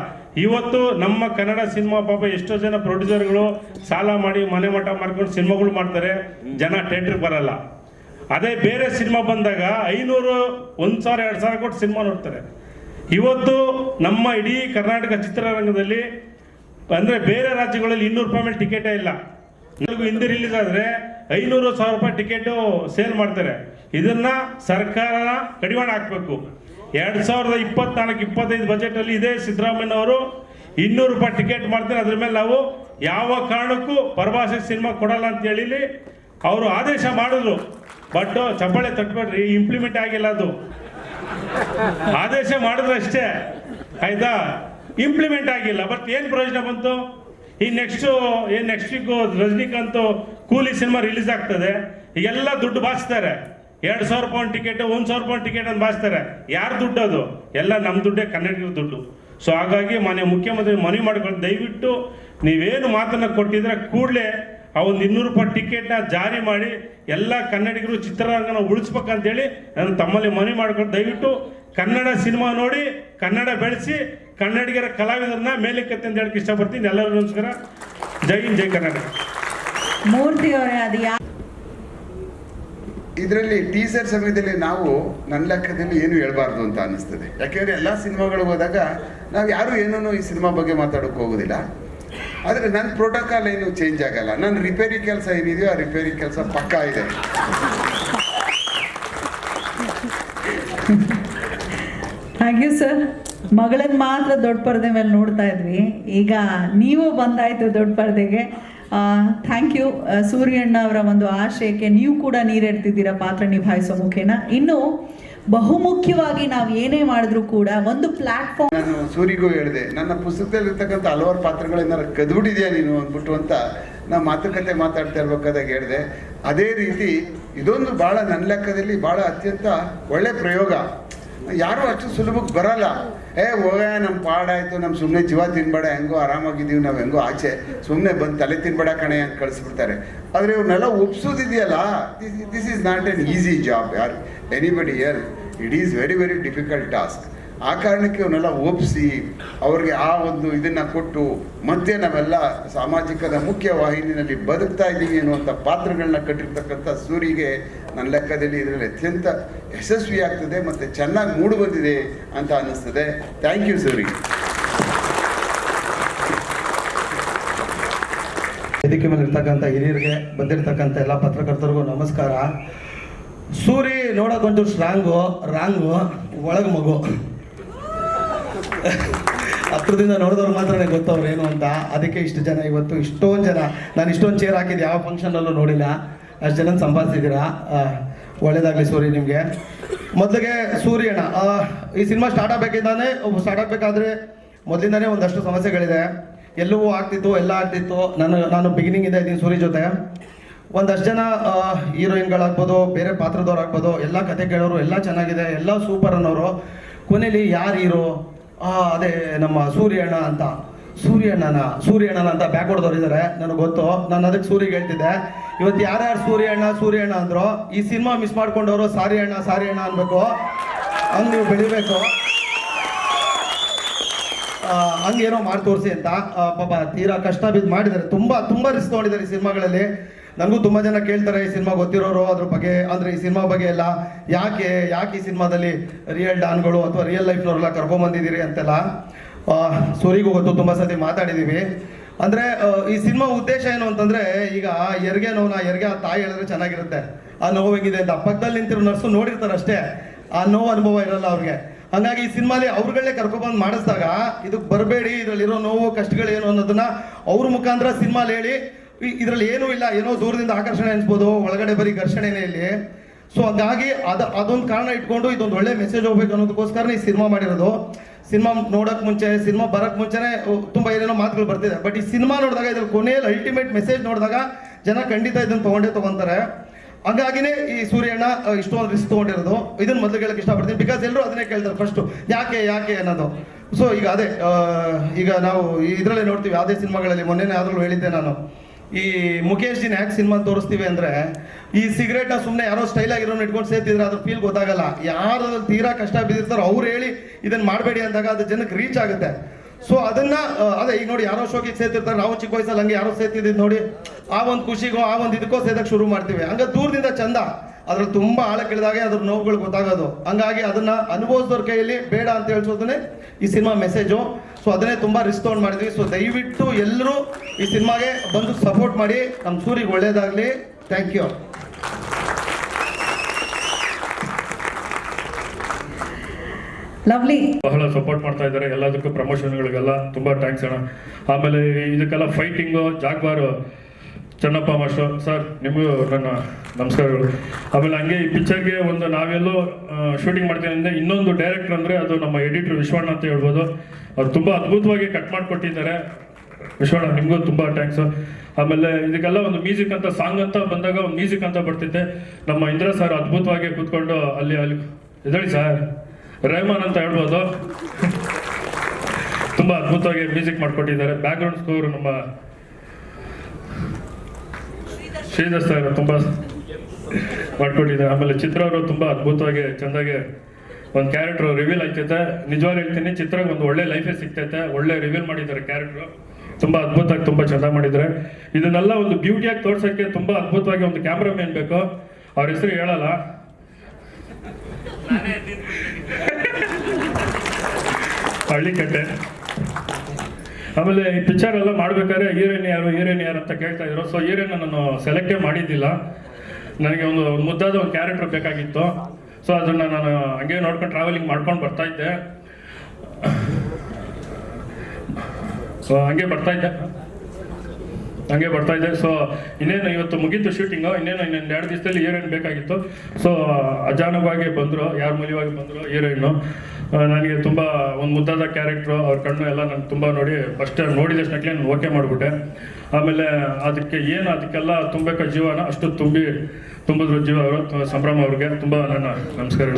ಇವತ್ತು ನಮ್ಮ ಕನ್ನಡ ಸಿನಿಮಾ ಪಾಪ ಎಷ್ಟೋ ಜನ ಪ್ರೊಡ್ಯೂಸರ್ಗಳು ಸಾಲ ಮಾಡಿ, ಮನೆ ಮಠ ಮಾಡ್ಕೊಂಡು ಸಿನಿಮಾಗಳು ಮಾಡ್ತಾರೆ. ಜನ ಥಿಯೇಟ್ರಿಗೆ ಬರಲ್ಲ. ಅದೇ ಬೇರೆ ಸಿನಿಮಾ ಬಂದಾಗ ಐನೂರು, ಒಂದು ಸಾವಿರ, ಎರಡು ಸಾವಿರ ಕೊಟ್ಟು ಸಿನಿಮಾ ನೋಡ್ತಾರೆ. ಇವತ್ತು ನಮ್ಮ ಇಡೀ ಕರ್ನಾಟಕ ಚಿತ್ರರಂಗದಲ್ಲಿ ಅಂದರೆ ಬೇರೆ ರಾಜ್ಯಗಳಲ್ಲಿ ಇನ್ನೂರು ರೂಪಾಯಿ ಮೇಲೆ ಟಿಕೆಟೇ ಇಲ್ಲ. ನನಗೂ ಹಿಂದೆ ರಿಲೀಸ್ ಆದರೆ ಐನೂರು ಸಾವಿರ ರೂಪಾಯಿ ಟಿಕೆಟು ಸೇಲ್ ಮಾಡ್ತಾರೆ. ಇದನ್ನ ಸರ್ಕಾರ ಕಡಿವಾಣ ಹಾಕಬೇಕು. ಎರಡು ಸಾವಿರದ ಇಪ್ಪತ್ನಾಲ್ಕು, ಇಪ್ಪತ್ತೈದು ಬಜೆಟಲ್ಲಿ ಸಿದ್ದರಾಮಯ್ಯ ಅವರು ಇನ್ನೂರು ರೂಪಾಯಿ ಟಿಕೆಟ್ ಮಾಡ್ತಾರೆ ಅದ್ರ ಮೇಲೆ ನಾವು ಯಾವ ಕಾರಣಕ್ಕೂ ಪರಭಾಷೆ ಸಿನಿಮಾ ಕೊಡಲ್ಲ ಅಂತ ಹೇಳಿ ಅವರು ಆದೇಶ ಮಾಡಿದ್ರು. ಬಟ್ ಚಪ್ಪಾಳೆ ತಟ್ಬೇಡ್ರಿ ಇಂಪ್ಲಿಮೆಂಟ್ ಆಗಿಲ್ಲ ಅದು. ಆದೇಶ ಮಾಡಿದ್ರು ಅಷ್ಟೇ ಆಯ್ತಾ? ಇಂಪ್ಲಿಮೆಂಟ್ ಆಗಿಲ್ಲ. ಬಟ್ ಏನು ಪ್ರಯೋಜನ ಬಂತು? ಈ ನೆಕ್ಸ್ಟು ಏನು ನೆಕ್ಸ್ಟ್ ವೀಕು ರಜನಿಕಾಂತ್ ಕೂಲಿ ಸಿನಿಮಾ ರಿಲೀಸ್ ಆಗ್ತದೆ. ಈಗೆಲ್ಲ ದುಡ್ಡು ಬಾಚ್ತಾರೆ. ಎರಡು ಸಾವಿರ ರೂಪಾಯಿ ಟಿಕೆಟ್, ಒಂದು ಸಾವಿರ ರೂಪಾಯಿ ಟಿಕೆಟ್ ಅಂತ ಬಾಚ್ತಾರೆ ಯಾರು ದುಡ್ಡು ಅದು? ಎಲ್ಲ ನಮ್ಮ ದುಡ್ಡೇ ಕನ್ನಡಿಗರ ದುಡ್ಡು. ಸೊ ಹಾಗಾಗಿ ಮನೆ ಮುಖ್ಯಮಂತ್ರಿ ಮನವಿ ಮಾಡ್ಕೊಂಡು ದಯವಿಟ್ಟು ನೀವೇನು ಮಾತನ್ನ ಕೊಟ್ಟಿದ್ರೆ ಕೂಡಲೇ ಆ ಒಂದು ಇನ್ನೂರು ರೂಪಾಯಿ ಟಿಕೆಟ್ನ ಜಾರಿ ಮಾಡಿ ಎಲ್ಲ ಕನ್ನಡಿಗರು ಚಿತ್ರರಂಗನ ಉಳಿಸ್ಬೇಕಂತೇಳಿ ನಾನು ತಮ್ಮಲ್ಲಿ ಮನವಿ ಮಾಡ್ಕೊಂಡು ದಯವಿಟ್ಟು ಕನ್ನಡ ಸಿನಿಮಾ ನೋಡಿ, ಕನ್ನಡ ಬೆಳೆಸಿ, ಕನ್ನಡಿಗರ ಕಲಾವಿದರನ್ನ ಮೇಲಕ್ಕೆ ಅಂತ ಹೇಳಕ್ಕೆ ಇಷ್ಟಪಡ್ತೀನಿ. ಎಲ್ಲರಿಗೂ ನಮಸ್ಕಾರ. ಜೈ ಹಿಂದ್, ಜೈ ಕರ್ನಾಟಕ. ಮೂರ್ತಿ ಅವರೇ ಅದು ಇದರಲ್ಲಿ ಟೀಸರ್ ಸಮಯದಲ್ಲಿ ನಾವು ನನ್ನ ಲೆಕ್ಕದಲ್ಲಿ ಏನು ಹೇಳ್ಬಾರ್ದು ಅಂತ ಅನಿಸ್ತದೆ ಯಾಕೆಂದರೆ ಎಲ್ಲ ಸಿನಿಮಾಗಳು ಹೋದಾಗ ನಾವು ಯಾರು ಏನೂ ಈ ಸಿನಿಮಾ ಬಗ್ಗೆ ಮಾತಾಡೋಕೆ ಹೋಗೋದಿಲ್ಲ. ಆದರೆ ನನ್ನ ಪ್ರೋಟೋಕಾಲ್ ಏನು ಚೇಂಜ್ ಆಗಲ್ಲ. ನನ್ನ ರಿಪೇರಿ ಕೆಲಸ ಏನಿದೆಯೋ ಆ ರಿಪೇರಿ ಕೆಲಸ ಪಕ್ಕಾ ಇದೆ. ಥ್ಯಾಂಕ್ ಯು ಸರ್ ಮಗಳನ್ನ ಮಾತ್ರ ದೊಡ್ಡ ಪರದೆ ಮೇಲೆ ನೋಡ್ತಾ ಇದ್ವಿ. ಈಗ ನೀವು ಬಂದಾಯ್ತು ದೊಡ್ಡ ಪರದೆಗೆ. ಥ್ಯಾಂಕ್ ಯು ಸೂರ್ಯಣ್ಣ ಅವರ ಒಂದು ಆಶಯಕ್ಕೆ ನೀವು ಕೂಡ ನೀರೆಡ್ತಿದ್ದೀರಾ, ಪಾತ್ರ ನಿಭಾಯಿಸೋ ಮುಖೇನ. ಇನ್ನು ಬಹುಮುಖ್ಯವಾಗಿ ನಾವು ಏನೇ ಮಾಡಿದ್ರು ಕೂಡ ಒಂದು ಪ್ಲಾಟ್ಫಾರ್ಮ್ ನಾನು ಸೂರಿಗೂ ಹೇಳಿದೆ, ನನ್ನ ಪುಸ್ತಕದಲ್ಲಿ ಇರ್ತಕ್ಕಂಥ ಹಲವಾರು ಪಾತ್ರಗಳೇನಾರು ಕದ್ಬಿಟ್ಟಿದ್ಯಾ ನೀನು ಅಂದ್ಬಿಟ್ಟು ಅಂತ ನಾವು ಮಾತುಕತೆ ಮಾತಾಡ್ತಾ ಇರ್ಬೇಕಾದಾಗ ಹೇಳಿದೆ. ಅದೇ ರೀತಿ ಇದೊಂದು ಭಾಳ ನನ್ನ ಲೆಕ್ಕದಲ್ಲಿ ಭಾಳ ಅತ್ಯಂತ ಒಳ್ಳೆ ಪ್ರಯೋಗ. ಯಾರು ಅಷ್ಟು ಸುಲಭಕ್ಕೆ ಬರಲ್ಲ. ಏ, ಹೋಗ ನಮ್ಮ ಪಾಡಾಯ್ತು ನಮ್ಮ ಸುಮ್ಮನೆ ಜೀವ ತಿನ್ಬೇಡ, ಹೆಂಗೋ ಆರಾಮಾಗಿದ್ದೀವಿ, ನಾವು ಹೆಂಗೋ ಆಚೆ. ಸುಮ್ಮನೆ ಬಂದು ತಲೆ ತಿನ್ಬೇಡ ಕಣೆ ಅಂತ ಕಳಿಸ್ಬಿಡ್ತಾರೆ. ಆದರೆ ಇವ್ರನ್ನೆಲ್ಲ ಒಪ್ಸೋದಿದೆಯಲ್ಲ? This is not an easy job ಯಾರು? Anybody else it is very very difficult task ಆ ಕಾರಣಕ್ಕೆ ಅವನ್ನೆಲ್ಲ ಒಪ್ಪಿಸಿ ಅವ್ರಿಗೆ ಆ ಒಂದು ಇದನ್ನು ಕೊಟ್ಟು ಮತ್ತೆ ನಾವೆಲ್ಲ ಸಾಮಾಜಿಕದ ಮುಖ್ಯ ವಾಹಿನಿಯಲ್ಲಿ ಬದುಕ್ತಾ ಇದ್ದೀವಿ ಅನ್ನುವಂಥ ಪಾತ್ರಗಳನ್ನ ಕಟ್ಟಿರ್ತಕ್ಕಂಥ ಸೂರಿಗೆ ನನ್ನ ಲೆಕ್ಕದಲ್ಲಿ ಇದರಲ್ಲಿ ಅತ್ಯಂತ ಯಶಸ್ವಿ ಆಗ್ತದೆ ಮತ್ತು ಚೆನ್ನಾಗಿ ಮೂಡು ಬಂದಿದೆ ಅಂತ ಅನ್ನಿಸ್ತದೆ. Thank you Suri. ವೇದಿಕೆ ಮೇಲೆ ಇರ್ತಕ್ಕಂಥ ಹಿರಿಯರಿಗೆ, ಬಂದಿರತಕ್ಕಂಥ ಎಲ್ಲ ಪತ್ರಕರ್ತರಿಗೂ ನಮಸ್ಕಾರ. ಸೂರಿ ನೋಡೋಕೊಂಡು ಸ್ಟ್ರಾಂಗು ರಾಂಗು, ಒಳಗೆ ಮಗು. ಹತ್ರದಿಂದ ನೋಡಿದವ್ರು ಮಾತ್ರನೇ ಗೊತ್ತವ್ರು ಏನು ಅಂತ. ಅದಕ್ಕೆ ಇಷ್ಟು ಜನ ಇವತ್ತು ಇಷ್ಟೊಂದು ಜನ. ನಾನು ಇಷ್ಟೊಂದು ಚೇರ್ ಹಾಕಿದ್ದು ಯಾವ ಫಂಕ್ಷನಲ್ಲೂ ನೋಡಿಲ್ಲ. ಅಷ್ಟು ಜನ ಸಂಪಾದಿಸಿದ್ದೀರಾ? ಒಳ್ಳೇದಾಗಲಿ ಸೂರಿ ನಿಮಗೆ. ಮೊದಲಿಗೆ ಸೂರ್ಯಣ್ಣ ಈ ಸಿನಿಮಾ ಸ್ಟಾರ್ಟ್ ಆಗಬೇಕಿದ್ದಾನೆ ಸ್ಟಾರ್ಟ್ ಆಗಬೇಕಾದ್ರೆ ಮೊದಲಿಂದನೇ ಒಂದಷ್ಟು ಸಮಸ್ಯೆಗಳಿದೆ. ಎಲ್ಲವೂ ಆಗ್ತಿತ್ತು, ಎಲ್ಲ ಆಗ್ತಿತ್ತು. ನಾನು ನಾನು ಬಿಗಿನಿಂಗಿಂದ ಇದ್ದೀನಿ ಸೂರಿ ಜೊತೆ. ಒಂದಷ್ಟು ಜನ ಹೀರೋಯಿನ್ಗಳಾಗ್ಬೋದು, ಬೇರೆ ಪಾತ್ರದವ್ರು ಆಗ್ಬೋದು ಎಲ್ಲ ಕತೆ ಕೇಳೋರು ಎಲ್ಲ ಚೆನ್ನಾಗಿದೆ, ಎಲ್ಲ ಸೂಪರ್ ಅನ್ನೋರು. ಕೊನೆಯಲ್ಲಿ ಯಾರು ಹೀರೋ? ಅದೇ, ನಮ್ಮ ಸೂರ್ಯಣ್ಣ ಅಂತ. ಸೂರ್ಯಣ್ಣನ ಸೂರ್ಯಣ್ಣನ ಅಂತ ಬ್ಯಾಕ್ ಇದ್ದಾರೆ ನನಗೆ ಗೊತ್ತು. ನಾನು ಅದಕ್ಕೆ ಸೂರಿಗೆ ಹೇಳ್ತಿದ್ದೆ. ಇವತ್ತು ಯಾರ್ಯಾರು ಸೂರ್ಯಣ್ಣ ಸೂರ್ಯಣ್ಣ ಅಂದ್ರು, ಈ ಸಿನಿಮಾ ಮಿಸ್ ಮಾಡ್ಕೊಂಡವರು ಸಾರಿ ಅಣ್ಣ ಸಾರಿ ಅಣ್ಣ ಅನ್ಬೇಕು ಹಂಗೆ ನೀವು ಬೆಳಿಬೇಕು ಹಂಗೇನೋ ಮಾಡಿ ತೋರಿಸಿ ಅಂತ ಪಾಪ ತೀರಾ ಕಷ್ಟ ಬಿದ್ದು ಮಾಡಿದ್ದಾರೆ ತುಂಬಾ ತುಂಬಾ ರಿಸ್ಕ್ ನೋಡಿದ್ದಾರೆ ಈ ಸಿನಿಮಾಗಳಲ್ಲಿ. ನನಗೂ ತುಂಬ ಜನ ಕೇಳ್ತಾರೆ, ಈ ಸಿನಿಮಾ ಗೊತ್ತಿರೋರು ಅದ್ರ ಬಗ್ಗೆ, ಅಂದರೆ ಈ ಸಿನಿಮಾ ಬಗ್ಗೆ ಎಲ್ಲ. ಯಾಕೆ ಯಾಕೆ ಈ ಸಿನಿಮಾದಲ್ಲಿ ರಿಯಲ್ ಡಾನ್ಗಳು ಅಥವಾ ರಿಯಲ್ ಲೈಫ್ನವರೆಲ್ಲ ಕರ್ಕೊಂಬಂದಿದ್ದೀರಿ ಅಂತೆಲ್ಲ ಸೂರಿಗೂ ಗೊತ್ತು, ತುಂಬ ಸತಿ ಮಾತಾಡಿದ್ದೀವಿ. ಅಂದರೆ ಈ ಸಿನಿಮಾ ಉದ್ದೇಶ ಏನು ಅಂತಂದರೆ, ಈಗ ಹೆರಿಗೆ ನೋವನ್ನ ಎರಿಗೆ ಆ ತಾಯಿ ಹೇಳಿದ್ರೆ ಚೆನ್ನಾಗಿರುತ್ತೆ. ಆ ನೋವು ಹೆಂಗಿದೆ ಅಂತ. ಪಕ್ಕದಲ್ಲಿ ನಿಂತಿರೋ ನರ್ಸು ನೋಡಿರ್ತಾರೆ ಅಷ್ಟೇ. ಆ ನೋವು ಅನುಭವ ಇರಲ್ಲ ಅವ್ರಿಗೆ. ಹಂಗಾಗಿ ಈ ಸಿನಿಮಾಲಿ ಅವ್ರುಗಳೇ ಕರ್ಕೊಬಂದು ಮಾಡಿಸ್ದಾಗ, ಇದಕ್ಕೆ ಬರಬೇಡಿ, ಇದರಲ್ಲಿರೋ ನೋವು ಕಷ್ಟಗಳೇನು ಅನ್ನೋದನ್ನ ಅವ್ರ ಮುಖಾಂತರ ಸಿನಿಮಾಲಿ ಹೇಳಿ ಇದರಲ್ಲಿ ಏನೂ ಇಲ್ಲ, ಏನೋ ದೂರದಿಂದ ಆಕರ್ಷಣೆ ಅನಿಸ್ಬೋದು, ಒಳಗಡೆ ಬರೀ ಘರ್ಷಣೆನೇ ಇಲ್ಲಿ. ಸೊ ಹಂಗಾಗಿ ಅದು ಅದೊಂದು ಕಾರಣ ಇಟ್ಕೊಂಡು ಇದೊಂದು ಒಳ್ಳೆ ಮೆಸೇಜ್ ಹೋಗ್ಬೇಕು ಅನ್ನೋದಕ್ಕೋಸ್ಕರ ಈ ಸಿನಿಮಾ ಮಾಡಿರೋದು. ಸಿನಿಮಾ ನೋಡೋಕೆ ಮುಂಚೆ ಸಿನಿಮಾ ಬರಕ್ ಮುಂಚೆನೇ ತುಂಬ ತುಂಬಾ ಏನೇನೋ ಮಾತುಗಳು ಬರ್ತಿದೆ. ಬಟ್ ಈ ಸಿನಿಮಾ ನೋಡಿದಾಗ ಇದ್ರ ಕೊನೆಯಲ್ಲಿ ಅಲ್ಟಿಮೇಟ್ ಮೆಸೇಜ್ ನೋಡಿದಾಗ ಜನ ಖಂಡಿತ ಇದನ್ನು ತಗೊಂಡೇ ತಗೊಂತಾರೆ. ಹಂಗಾಗಿನೇ ಈ ಸೂರ್ಯಣ್ಣ ಇಷ್ಟೊಂದು ರಿಸ್ಕ್ ತಗೊಂಡಿರೋದು. ಇದನ್ನು ಮೊದಲು ಕೇಳಕ್ಕೆ ಇಷ್ಟಪಡ್ತೀನಿ. ಬಿಕಾಸ್ ಎಲ್ಲರೂ ಅದನ್ನೇ ಕೇಳ್ತಾರೆ ಫಸ್ಟ್ ಯಾಕೆ ಯಾಕೆ ಅನ್ನೋದು. ಸೊ ಈಗ ಅದೇ ಈಗ ನಾವು ಇದರಲ್ಲೇ ನೋಡ್ತೀವಿ ಯಾವುದೇ ಸಿನಿಮಾಗಳಲ್ಲಿ ಮೊನ್ನೆನೇ ಆದ್ರೂ ಹೇಳಿದ್ದೆ ನಾನು. ಈ ಮುಖೇಶ್ ಜಿನ್ ಯಾಕೆ ಸಿನಿಮಾ ತೋರಿಸ್ತೀವಿ ಅಂದ್ರೆ, ಈ ಸಿಗರೇಟ್ ಸುಮ್ಮನೆ ಯಾರೋ ಸ್ಟೈಲ್ ಆಗಿರೋ ಇಟ್ಕೊಂಡು ಸೇರ್ತಿದ್ರೆ ಅದ್ರ ಫೀಲ್ ಗೊತ್ತಾಗಲ್ಲ. ಯಾರು ತೀರಾ ಕಷ್ಟ ಬಿದ್ದಿರ್ತಾರೋ ಅವ್ರು ಹೇಳಿ ಇದನ್ನ ಮಾಡಬೇಡಿ ಅಂದಾಗ ಅದು ಜನಕ್ಕೆ ರೀಚ್ ಆಗುತ್ತೆ. ಸೊ ಅದನ್ನ ಅದೇ ಈಗ ನೋಡಿ ಯಾರೋ ಶೋಕಿಗೆ ಸೇರ್ತಿರ್ತಾರೆ, ನಾವು ಚಿಕ್ಕ ವಯಸ್ಸಲ್ಲಿ ಹಂಗೆ ಯಾರೋ ಸೇರ್ತಿದ್ದು ನೋಡಿ, ಆ ಒಂದು ಖುಷಿಗೋ, ಆ ಒಂದು ಇದಕ್ಕೋ ಸೇದಕ್ಕೆ ಶುರು ಮಾಡ್ತೀವಿ. ಹಂಗ ದೂರದಿಂದ ಚಂದ. ಅದ್ರಲ್ಲಿ ತುಂಬಾ ಆಳಕ್ಕಿಳಿದಾಗೆ ಅದ್ರ ನೋವುಗಳು ಗೊತ್ತಾಗೋದು. ಹಂಗಾಗಿ ಅದನ್ನ ಅನುಭವಿಸಿದವ್ರ ಕೈಯಲ್ಲಿ ಬೇಡ ಅಂತ ಹೇಳ್ಸೋದನ್ನೇ ಈ ಸಿನಿಮಾ ಮೆಸೇಜು ಸೊ ಅದನ್ನೇ ತುಂಬಾ ರಿಸ್ಕ್ ತಗೊಂಡ್ ಮಾಡಿದ್ವಿ. ಸೊ ದಯವಿಟ್ಟು ಎಲ್ಲರೂ ಈ ಸಿನಿಮಾಗೆ ಬಂದು ಸಪೋರ್ಟ್ ಮಾಡಿ. ನಮ್ಮ ಸೂರಿಗೆ ಒಳ್ಳೇದಾಗ್ಲಿ. ಥ್ಯಾಂಕ್ ಯು ಲವ್ಲಿ ಬಹಳ ಸಪೋರ್ಟ್ ಮಾಡ್ತಾ ಇದ್ದಾರೆ. ಎಲ್ಲದಕ್ಕೂ ಪ್ರಮೋಷನ್ಗಳಿಗೆಲ್ಲ ತುಂಬ ಥ್ಯಾಂಕ್ಸ್ ಅಣ್ಣ. ಆಮೇಲೆ ಇದಕ್ಕೆಲ್ಲ fighting Jaguar. Chennappa master, sir, ನಿಮಗೂ ನನ್ನ ನಮಸ್ಕಾರಗಳು. ಆಮೇಲೆ ಹಂಗೆ ಈ ಪಿಕ್ಚರ್ಗೆ ಒಂದು ನಾವೆಲ್ಲೋ ಶೂಟಿಂಗ್ ಮಾಡ್ತೀನಿ ಅಂದರೆ ಇನ್ನೊಂದು ಡೈರೆಕ್ಟರ್ ಅಂದರೆ ಅದು ನಮ್ಮ ಎಡಿಟರ್ ವಿಶ್ವಣ್ಣ ಅಂತ ಹೇಳ್ಬೋದು. ಅವ್ರು ತುಂಬ ಅದ್ಭುತವಾಗಿ ಕಟ್ ಮಾಡಿಕೊಟ್ಟಿದ್ದಾರೆ. ವಿಶ್ವಣ್ಣ, ನಿಮಗೂ ತುಂಬ ಥ್ಯಾಂಕ್ಸು ಆಮೇಲೆ ಇದಕ್ಕೆಲ್ಲ ಒಂದು ಮ್ಯೂಸಿಕ್ ಅಂತ ಸಾಂಗ್ ಅಂತ ಬಂದಾಗ ಒಂದು ಮ್ಯೂಸಿಕ್ ಅಂತ ಬರ್ತಿದ್ದೆ ನಮ್ಮ ಇಂದ್ರ ಸರ್ ಅದ್ಭುತವಾಗಿ ಕೂತ್ಕೊಂಡು ಅಲ್ಲಿ ಅಲ್ಲಿ ಇದೇಳಿ ಸರ್ ರೆಹಮಾನ್ ಅಂತ ಹೇಳ್ಬೋದು. [laughs] ತುಂಬ ಅದ್ಭುತವಾಗಿ ಮ್ಯೂಸಿಕ್ ಮಾಡಿಕೊಟ್ಟಿದ್ದಾರೆ. ಬ್ಯಾಕ್ಗ್ರೌಂಡ್ ಸ್ಕೋರ್ ನಮ್ಮ ಶ್ರೀಧರ್ ಅವರು ತುಂಬ ಮಾಡ್ಕೊಟ್ಟಿದ್ದಾರೆ ಆಮೇಲೆ ಚಿತ್ರ ಅವರು ತುಂಬ ಅದ್ಭುತವಾಗಿ ಚೆಂದಾಗಿ ಒಂದು ಕ್ಯಾರೆಕ್ಟ್ರು ರಿವೀಲ್ ಆಗ್ತೈತೆ. ನಿಜವಾಗಿ ಹೇಳ್ತೀನಿ ಚಿತ್ರಕ್ಕೆ ಒಂದು ಒಳ್ಳೆ ಲೈಫೇ ಸಿಗ್ತೈತೆ. ಒಳ್ಳೆ ರಿವೀಲ್ ಮಾಡಿದ್ದಾರೆ ಕ್ಯಾರೆಕ್ಟ್ರು ತುಂಬ ಅದ್ಭುತವಾಗಿ ತುಂಬ ಚೆಂದ ಮಾಡಿದ್ದಾರೆ. ಇದನ್ನೆಲ್ಲ ಒಂದು ಬ್ಯೂಟಿಯಾಗಿ ತೋರ್ಸೋಕ್ಕೆ ತುಂಬ ಅದ್ಭುತವಾಗಿ ಒಂದು ಕ್ಯಾಮ್ರಾಮನ್ ಬೇಕು. ಅವ್ರ ಹೆಸರು ಹೇಳಲ್ಲ. ಹಳ್ಳಿಕಟ್ಟೆ. ಆಮೇಲೆ ಈ ಪಿಕ್ಚರ್ ಎಲ್ಲ ಮಾಡ್ಬೇಕಾದ್ರೆ ಹೀರೋಯಿನ್ ಯಾರು ಹೀರೋಯಿನ್ ಯಾರು ಅಂತ ಕೇಳ್ತಾ ಇದ್ರು. ಸೊ ಹೀರೋಯಿನ್ ನಾನು ಸೆಲೆಕ್ಟೇ ಮಾಡಿದ್ದಿಲ್ಲ. ನನಗೆ ಒಂದು ಮುದ್ದಾದ ಒಂದು ಕ್ಯಾರೆಕ್ಟರ್ ಬೇಕಾಗಿತ್ತು. ಸೊ ಅದನ್ನ ನಾನು ಹಂಗೆ ನೋಡ್ಕೊಂಡು ಟ್ರಾವೆಲಿಂಗ್ ಮಾಡ್ಕೊಂಡು ಬರ್ತಾ ಇದ್ದೆ. ಸೊ ಹಂಗೆ ಬರ್ತಾ ಇದ್ದೆ. ಹಂಗೆ ಬರ್ತಾ ಇದ್ದೆ. ಸೊ ಇನ್ನೇನು ಇವತ್ತು ಮುಗೀತು ಶೂಟಿಂಗು ಇನ್ನೇನು ಇನ್ನೊಂದು ಎರಡು ದಿವಸದಲ್ಲಿ ಹೀರೋಯಿನ್ ಬೇಕಾಗಿತ್ತು. ಸೊ ಅಜಾನವಾಗಿ ಬಂದರು. ಯಾರ ಮೂಲವಾಗಿ ಬಂದರು? ಹೀರೋಯಿನ್ನು ನನಗೆ ತುಂಬ ಒಂದು ಮುದ್ದಾದ ಕ್ಯಾರೆಕ್ಟ್ರು ಅವ್ರ ಕಣ್ಣು ಎಲ್ಲ ನನಗೆ ತುಂಬ ನೋಡಿ ಫಸ್ಟ್ ನೋಡಿದಷ್ಟಕ್ಕೆ ನಾನು ಓಕೆ ಮಾಡಿಬಿಟ್ಟೆ. ಆಮೇಲೆ ಅದಕ್ಕೆ ಏನು ಅದಕ್ಕೆಲ್ಲ ತುಂಬಬೇಕ ಜೀವನ ಅಷ್ಟು ತುಂಬಿ ತುಂಬಿದ್ರು ಜೀವ ಅವರು ಸಂಭ್ರಮ ಅವ್ರಿಗೆ ತುಂಬ ನನ್ನ ನಮಸ್ಕಾರ.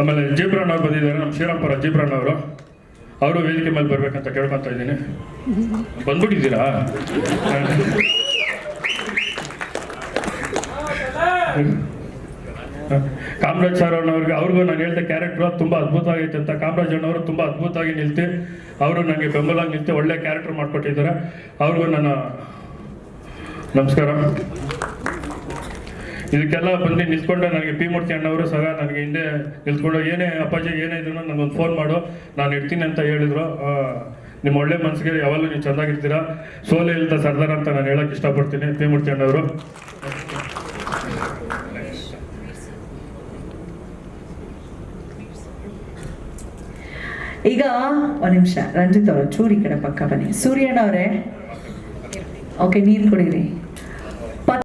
ಆಮೇಲೆ ಜೀಬ್ರಾಣ್ ಅವ್ರು ಬಂದಿದ್ದಾರೆ ನಮ್ಮ ಶ್ರೀರಾಮ್ಪುರ ಜೀಪ್ರಾಣ್ ಅವರು. ಅವರು ವೇದಿಕೆ ಮೇಲೆ ಬರಬೇಕಂತ ಕೇಳ್ಕೊತಾ ಇದ್ದೀನಿ. ಬಂದ್ಬಿಟ್ಟಿದ್ದೀರಾ? [laughs] ಕಾಮರಾಜ್ ಸರ್ ಅವ್ರಿಗೆ ಅವ್ರಿಗೂ ನಾನು ಹೇಳ್ದೆ ಕ್ಯಾರೆಕ್ಟ್ರು ತುಂಬ ಅದ್ಭುತವಾಗೈತೆ ಅಂತ. ಕಾಮರಾಜ್ ಅಣ್ಣವರು ತುಂಬ ಅದ್ಭುತವಾಗಿ ನಿಲ್ತಿ, ಅವರು ನನಗೆ ಬೆಂಬಲ ನಿಂತು ಒಳ್ಳೆ ಕ್ಯಾರೆಕ್ಟರ್ ಮಾಡಿಕೊಟ್ಟಿದ್ದಾರೆ. ಅವ್ರಿಗೂ ನನ್ನ ನಮಸ್ಕಾರ. ಇದಕ್ಕೆಲ್ಲ ಬಂದು ನಿಂತ್ಕೊಂಡು ನನಗೆ ಪಿ ಮೂರ್ತಿ ಅಣ್ಣವರು ಸಹ ನನಗೆ ಹಿಂದೆ ನಿಲ್ಕೊಂಡು ಏನೇ ಅಪ್ಪಾಜಿ, ಏನೇ ಇದ್ರು ನನಗೊಂದು ಫೋನ್ ಮಾಡು, ನಾನು ಇರ್ತೀನಿ ಅಂತ ಹೇಳಿದ್ರು. ನಿಮ್ಮ ಒಳ್ಳೆ ಮನಸ್ಸಿಗೆ ಯಾವಾಗಲೂ ನೀವು ಚೆನ್ನಾಗಿರ್ತೀರಾ ಸೋಲೆ ಇಲ್ಲದ ಸರ್ದಾರ್ ಅಂತ ನಾನು ಹೇಳಕ್ ಇಷ್ಟಪಡ್ತೀನಿ. ಪಿ ಮೂರ್ತಿ ಅಣ್ಣವರು. ಈಗ ಒಂದ್ ನಿಮಿಷ ರಂಜಿತ್ ಅವರು ಚೂರಿ ಕಡೆ ಪಕ್ಕ ಬನ್ನಿ. ಸೂರ್ಯಣ್ಣ ಅವರೇ ಓಕೆ ನೀರು ಕುಡೀರಿ.